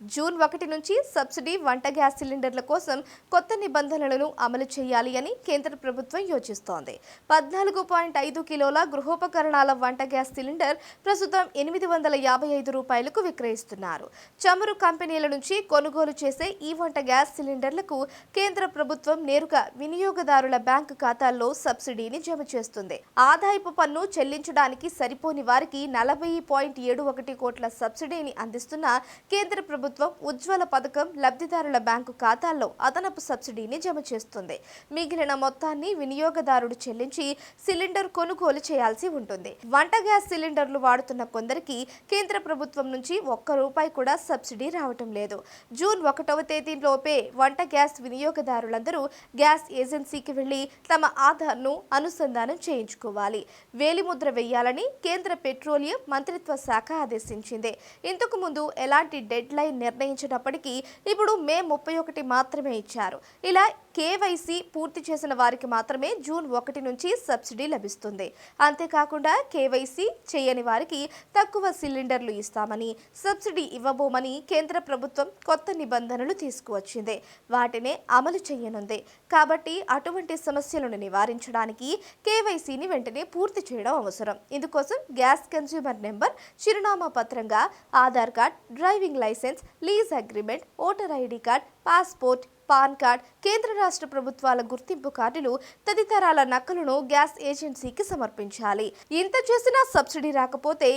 June ఒకటి నుంచి subsidy వంట గ్యాస్ సిలిండర్ల కోసం కొత్త నిబంధనలను అమలు చేయాలి అని కేంద్ర ప్రభుత్వం యోచిస్తోంది. పద్నాలుగు పాయింట్ ఐదు కిలోల గృహోపకరణాల వంట గ్యాస్ సిలిండర్ ప్రస్తుతం ఎనిమిది వందల యాభై ఐదు రూపాయలకు విక్రయిస్తున్నారు. చమురు కంపెనీల నుంచి కొనుగోలు చేసే ఈ వంట గ్యాస్ సిలిండర్లకు కేంద్ర ప్రభుత్వం నేరుగా వినియోగదారుల బ్యాంకు ఖాతాల్లో సబ్సిడీని జమ చేస్తుంది. ఆదాయపు పన్ను చెల్లించడానికి సరిపోని వారికి నలభై పాయింట్ ఏడు ఒకటి కోట్ల సబ్సిడీని అందిస్తున్న కేంద్ర ప్రభుత్వం ప్రభుత్వం ఉజ్వల పథకం లబ్ధిదారుల బ్యాంకు ఖాతాల్లో అదనపు సబ్సిడీని జమ చేస్తుంది. మిగిలిన మొత్తాన్ని వినియోగదారుడు చెల్లించి సిలిండర్ కొనుగోలు చేయాల్సి ఉంటుంది. వంట గ్యాస్ సిలిండర్లు వాడుతున్న కొందరికి కేంద్ర ప్రభుత్వం నుంచి ఒక్క రూపాయి కూడా సబ్సిడీ రావటం లేదు. జూన్ ఒకటవ తేదీలోపే వంట గ్యాస్ వినియోగదారులందరూ గ్యాస్ ఏజెన్సీకి వెళ్ళి తమ ఆధార్ను అనుసంధానం చేయించుకోవాలి. వేలిముద్ర వేయాలని కేంద్ర పెట్రోలియం మంత్రిత్వ శాఖ ఆదేశించింది. ఇంతకు ముందు ఎలాంటి డెడ్ లైన్ నిర్ణయించినప్పటికీ ఇప్పుడు మే ముప్పై ఒకటి మాత్రమే ఇచ్చారు. ఇలా కేవైసీ పూర్తి చేసిన వారికి మాత్రమే జూన్ ఒకటి నుంచి సబ్సిడీ లభిస్తుంది. అంతేకాకుండా కేవైసీ చేయని వారికి తక్కువ సిలిండర్లు ఇస్తామని సబ్సిడీ ఇవ్వబోమని కేంద్ర ప్రభుత్వం కొత్త నిబంధనలు తీసుకువచ్చింది. వాటినే అమలు చేయనుంది. కాబట్టి అటువంటి సమస్యలను నివారించడానికి కేవైసీని వెంటనే పూర్తి చేయడం అవసరం. ఇందుకోసం గ్యాస్ కన్స్యూమర్ నెంబర్ చిరునామా పత్రంగా Aadhaar card driving licence lease agreement voter ID card passport PAN card కేంద్ర రాష్ట్ర ప్రభుత్వాల గుర్తింపు కార్డులు తదితరాల నకలును గ్యాస్ ఏజెన్సీకి సమర్పించాలి. ఇంత చేసినా సబ్సిడీ రాకపోతే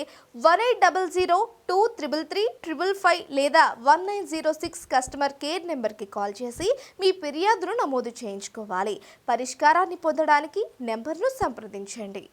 one eight double zero two triple three triple five లేదా one nine zero six customer care నెంబర్కి కాల్ చేసి మీ ఫిర్యాదును నమోదు చేయించుకోవాలి. పరిష్కారాన్ని పొందడానికి నెంబర్ను సంప్రదించండి.